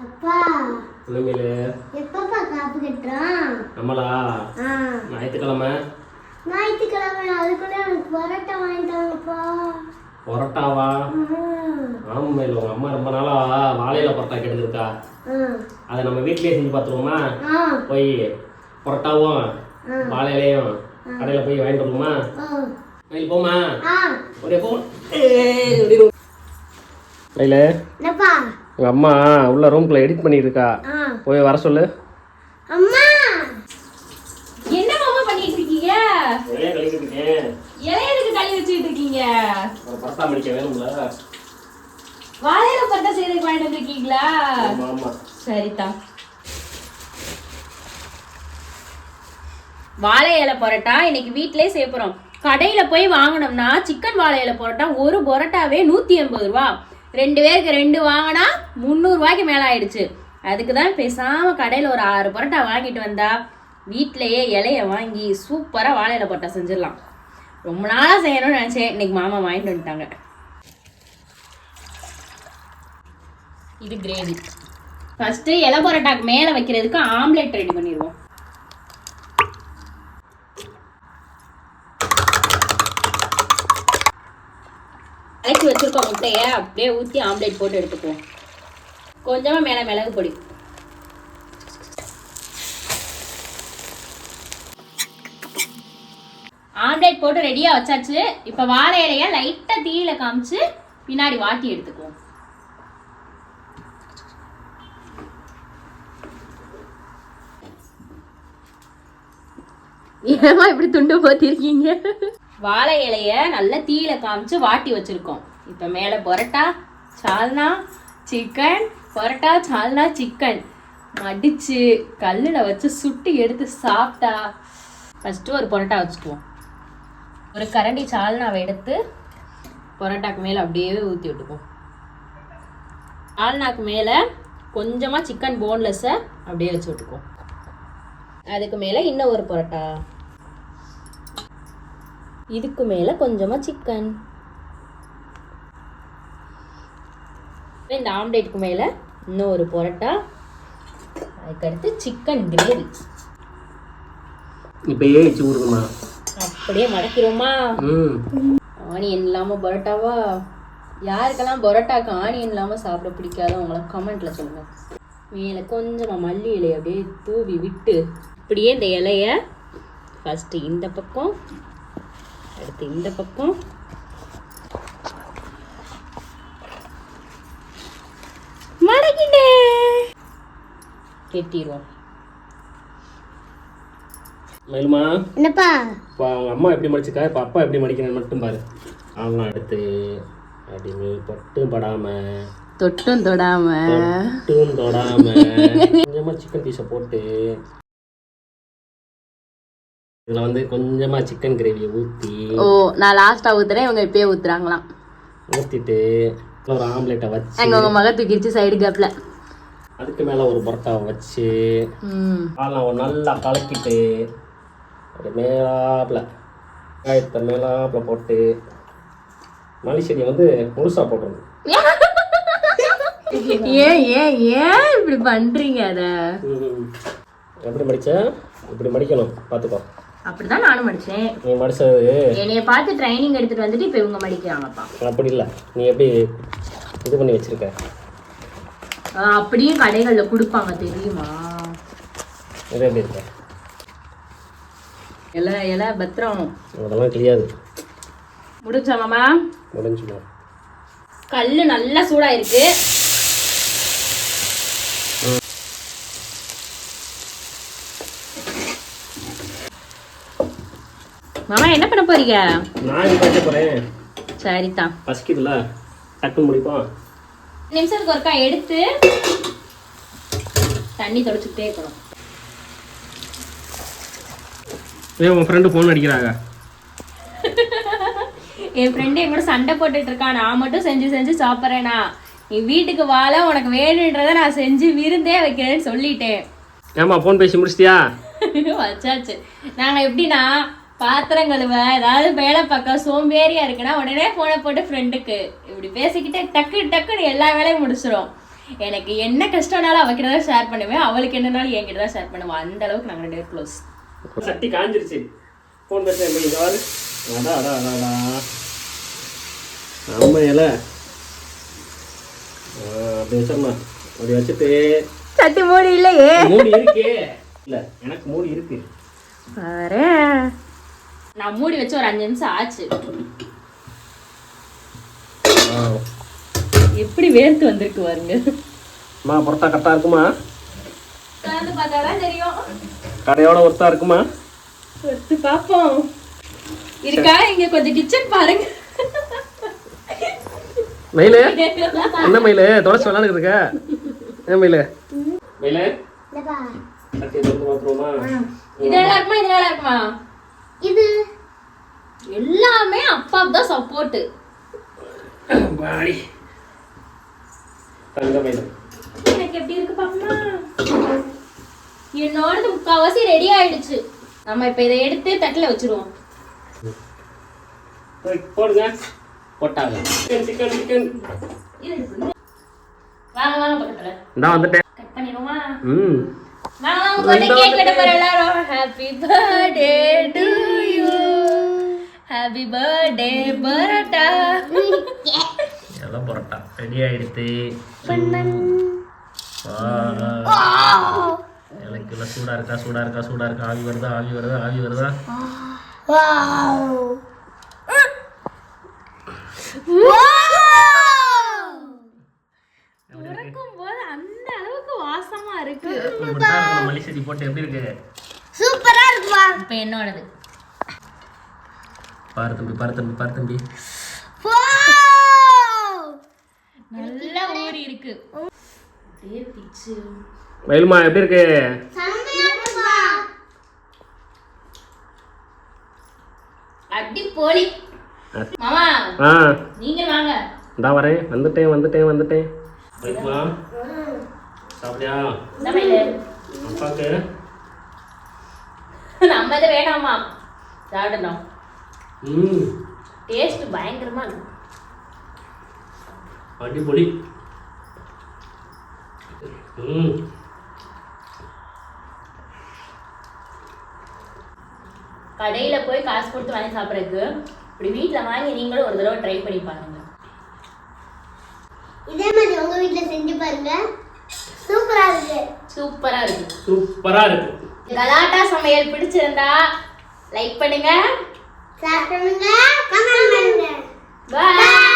அப்பா. இனிமேல் எப்பப்பா காப்பு கட்டுறான் நம்மளா? ஆ. ஞாயிற்றுக்கிழமை? ஞாயிற்றுக்கிழமை அதுக்குள்ள எனக்கு பரோட்டா வாங்கிட்டாங்கப்பா பரோட்டாவா? ஆமாம் இல்லை உங்கள் அம்மா ரொம்ப நாளா வாழையில பரோட்டா கெடுத்துருக்கா அதை நம்ம வீட்லயே செஞ்சு பார்த்துருவோமா? போய் பரோட்டாவும் வாழையிலையும் கடையில் போய் வாங்கிட்டு வருவோமா? ஆ. மயில் போமா? ஒரே போ. உங்கள் அம்மா உள்ள ரூம்குள்ளே எடிட் பண்ணியிருக்கா ஆ. போய் வர சொல்லு. அம்மா! என்ன மாமா பண்ணிட்டு இருக்கீங்க? வெளியே கழிக்கிட்டு இருக்கேன். இலையதுக்கு கழுவி வச்சுட்டு இருக்கீங்க? ஒரு பரோட்டா மடிக்க வேணும்ல. வாழையில பட்டா செய்யறதுக்கு வாங்கிட்டு வந்திருக்கீங்களா? ஆமாம் சரிதா. வாழை இலை பரோட்டா இன்னைக்கு வீட்டிலே செய்ய போறோம். கடையில போய் வாங்கினோம்னா சிக்கன் வாழை இலை பரோட்டா ஒரு பரோட்டாவே நூத்தி எண்பது ரூபா. ரெண்டு பேருக்கு ரெண்டு வாங்கினா முந்நூறுரூவாய்க்கு மேலே ஆயிடுச்சு அதுக்கு தான் பேசாமல் கடையில் ஒரு ஆறு பரோட்டா வாங்கிட்டு வந்தால் வீட்டிலையே இலைய வாங்கி சூப்பராக வாழை பரோட்டா செஞ்சிடலாம். ரொம்ப நாளாக செய்யணும்னு நினச்சேன். இன்னைக்கு மாமா வாங்கிட்டு வந்துட்டாங்க. இது கிரேவி ஃபஸ்ட்டு இலை பரோட்டாக்கு மேலே வைக்கிறதுக்கு ஆம்லெட் ரெடி பண்ணிடுவோம். முட்டையை அப்படியே ஊற்றி ஆம்லேட் போட்டு எடுத்துக்குவோம் கொஞ்சமா மேல மிளகு பொடி. ஆம்லேட் போட்டு ரெடியா வச்சாச்சு. இப்ப வாழை இலையை லைட்டாக தீயில காமிச்சு பின்னாடி வாட்டி எடுத்துக்குவோம் ஏமா இப்படி துண்டு போத்திருக்கீங்க? வாழை இலைய நல்ல தீயில காமிச்சு வாட்டி வச்சிருக்கோம். இப்போ மேலே பரோட்டா சால்னா சிக்கன் பரோட்டா சால்னா சிக்கன் மடித்து கல்லில் வச்சு சுட்டு எடுத்து சாப்பிட்டா ஃபஸ்ட்டு ஒரு பரோட்டா வச்சுக்குவோம். ஒரு கரண்டி சால்னாவை எடுத்து பரோட்டாக்கு மேலே அப்படியே ஊற்றி விட்டுக்குவோம். சால்னாக்கு மேலே கொஞ்சமாக சிக்கன் போன்லெஸ்ஸை அப்படியே வச்சு விட்டுக்குவோம். அதுக்கு மேலே இன்னும் ஒரு பரோட்டா. இதுக்கு மேலே கொஞ்சமாக சிக்கன் இந்த ஆம்லேட்டுக்கு மேல இன்னும் ஒரு பரோட்டா. அதுக்கடுத்து சிக்கன் கிரேவி இப்போ ஏச்சு ஊருக்குமா அப்படியே மடக்கிறோமா ஆனியன் இல்லாம பரோட்டாவா? யாருக்கெல்லாம் பரோட்டாக்கு ஆனியன் இல்லாம சாப்பிட பிடிக்காதோ அவங்கள கமெண்ட்ல சொல்லுங்க. மேலே கொஞ்சமா மல்லி இலையை அப்படியே தூவி விட்டு இப்படியே இந்த இலைய ஃபர்ஸ்ட் இந்த பக்கம் அடுத்து இந்த பக்கம் கெட்டிடுவோம் மயிலுமா? என்னப்பா? இப்போ அவங்க அம்மா எப்படி மடிச்சிருக்கா? இப்போ அப்பா எப்படி மடிக்கணும்னு மட்டும் பாரு. அவங்களாம் எடுத்து அப்படின்னு பட்டும் படாம தொட்டும் தொடாம. பட்டும் தொடாம. கொஞ்சமாக சிக்கன் பீஸை போட்டு. இதில் வந்து கொஞ்சமாக சிக்கன் கிரேவியை ஊற்றி ஓ நான் லாஸ்டா ஊத்துறேன். இவங்க இப்பயே ஊத்துறாங்களாம். ஊற்றிட்டு ஒரு ஆம்லெட்டை வச்சு. எங்க உங்க மக தூக்கிடுச்சு சைடு கேப்ல அதுக்கு மேலே ஒரு பரோட்டாவை வச்சு ம். காலம் நல்லா கலக்கிட்டு ஒரு மேலாப்பில் காயத்தை மேலாப்பில் போட்டு மல்லி செடியை வந்து முழுசாக போட்டுருணும் ஏன் ஏன் ஏன் இப்படி பண்றீங்க அத. எப்படி மடிச்ச இப்படி மடிக்கணும் பார்த்துக்கோ. அப்படிதான் நானும் மடிச்சேன். நீ மடிச்சது. என்னைய பார்த்து ட்ரைனிங் எடுத்துட்டு வந்துட்டு இப்ப இவங்க மடிக்கிறாங்கப்பா. அப்படி இல்லை. நீ எப்படி இது பண்ணி வச்சிருக்க? ஆஹ் அப்படியும் கடைகள்ல கொடுப்பாங்க தெரியுமா? இது எப்படி இருக்க? இல இல பத்திரம். அதெல்லாம் கிளியாது முடிச்சா மாமா முடிஞ்சுமா? கல்லு நல்லா சூடா இருக்கு மாமா என்ன பண்ண போறீங்க? நான் இது பார்க்க போகிறேன் சரிதான் பசிக்குதுல்ல. டக்குன்னு முடிப்போம். நிமிஷத்துக்கு ஒருக்கா எடுத்து தண்ணி தொடச்சுக்கிட்டே இருக்கணும். ஏ உன் ஃப்ரெண்டு ஃபோன் அடிக்கிறாங்க. என் ஃப்ரெண்டு என் கூட சண்டை போட்டுட்டு இருக்கான். நான் மட்டும் செஞ்சு செஞ்சு சாப்பிட்றேனா. நீ வீட்டுக்கு வாழ உனக்கு வேணுன்றத நான் செஞ்சு விருந்தே வைக்கிறேன்னு சொல்லிட்டேன். ஏம்மா ஃபோன் பேசி முடிச்சிட்டியா? வச்சாச்சு. நாங்க எப்படின்னா பாத்திரம் கழுவ ஏதாவது வேலை பார்க்க சோம்பேறியா இருக்குன்னா உடனே போனை போட்டு ஃப்ரெண்டுக்கு இப்படி பேசிக்கிட்டே டக்கு டக்குன்னு எல்லா வேலையும் முடிச்சிடும் எனக்கு என்ன கஷ்டம்னாலும் அவகிட்ட தான் ஷேர் பண்ணுவேன். அவளுக்கு என்னனாலும் என்கிட்ட தான் ஷேர் பண்ணுவேன் அந்த அளவுக்கு நாங்கள் ரெண்டு பேரும் க்ளோஸ் சட்டி காஞ்சிருச்சு. ஃபோன் பேசுறேன் இங்கே வாரு அடா அடா அடா அடா. ஆமா இலை. ஆ, அப்படி வச்சிடமா அப்படி வச்சுட்டு சட்டி மூடி இல்லையே. மூடி இருக்கே. இல்ல எனக்கு மூடி இருக்கு. நான் மூடி வச்சு ஒரு அஞ்சு நிமிஷம் ஆச்சு. எப்படி வேர்த்து வந்திருக்கு பாருங்க. அம்மா புரட்டா கரெக்டாக இருக்குமா? உட்காந்து பார்த்தா தான் தெரியும். கடையோட ஒருத்தா இருக்குமா? ஒத்து பாப்போம் இருக்கா? இங்க கொஞ்சம் கிச்சன் பாருங்க. மயிலு என்ன மயிலு? தொடச்சி விளாண்டுக்கு இருக்க. ஏன் மயிலு? மயிலு இந்தப்பா. சட்டி திறந்து பார்த்துருவோமா? இது நல்லா இருக்குமா? இது நல்லா இருக்குமா? இது? எல்லாமே அப்பாவுக்கு தான் சப்போர்ட் பாடி. தங்க மயிலு எனக்கு எப்படி இருக்கு பாப்பமா? என்னோடது முக்காவாசி ரெடி ஆயிடுச்சு. நம்ம இப்ப இதை எடுத்து தட்டுல வச்சிருவோம். போய் போடுங்க. போட்டாங்க. சிக்கன் சிக்கன் சிக்கன் இரு, இரு. வாங்க வாங்க பக்கத்துல. இந்தா வந்துட்டேன். கட் பண்ணிடுவோமா? ம். வாங்க வாங்க போட்டு கேக் வெட்ட போற எல்லாரும். Happy birthday to happy birthday parotta எல்லாம் புரட்டா. ரெடி ஆயிடுத்து. எனக்கு சூடா இருக்கா சூடா இருக்கா சூடா இருக்கா. ஆவி வருதா ஆவி வருதா ஆவி வருதா? இருக்கும் போது அந்த அளவுக்கு வாசமா இருக்கு. மல்லி செடி போட்டு எப்படி இருக்கு? சூப்பரா இருக்குப்பா இப்ப என்னோடது. பாரு தம்பி பாரு தம்பி பாரு தம்பி. நல்லா ஊறி இருக்கு. வயலுமா எப்படி இருக்கு? செம்மையா இருக்குப்பா. அடி போலி. மாமா ஆ. நீங்க வாங்க. இந்தா வரேன் வந்துட்டேன் வந்துட்டேன் வந்துட்டேன். வயலுமா சாப்பிடியா அப்பாக்கு. நம்ம இது வேணாமா? சாப்பிடணும். டேஸ்ட் பயங்கரமா இருக்கு. அடிப்பொலி ம். கடையில போய் காசு கொடுத்து வாங்கி சாப்பிட்றதுக்கு இப்படி வீட்ல வாங்கி நீங்களும் ஒரு தடவை ட்ரை பண்ணி பாருங்க. இதே மாதிரி உங்க வீட்ல செஞ்சு பாருங்க. சூப்பரா இருக்கு. சூப்பரா இருக்கு. சூப்பரா இருக்கு. கலாட்டா சமையல் பிடிச்சிருந்தா லைக் பண்ணுங்க. சாப்பிடுங்க கமெண்ட் பண்ணுங்க பாய்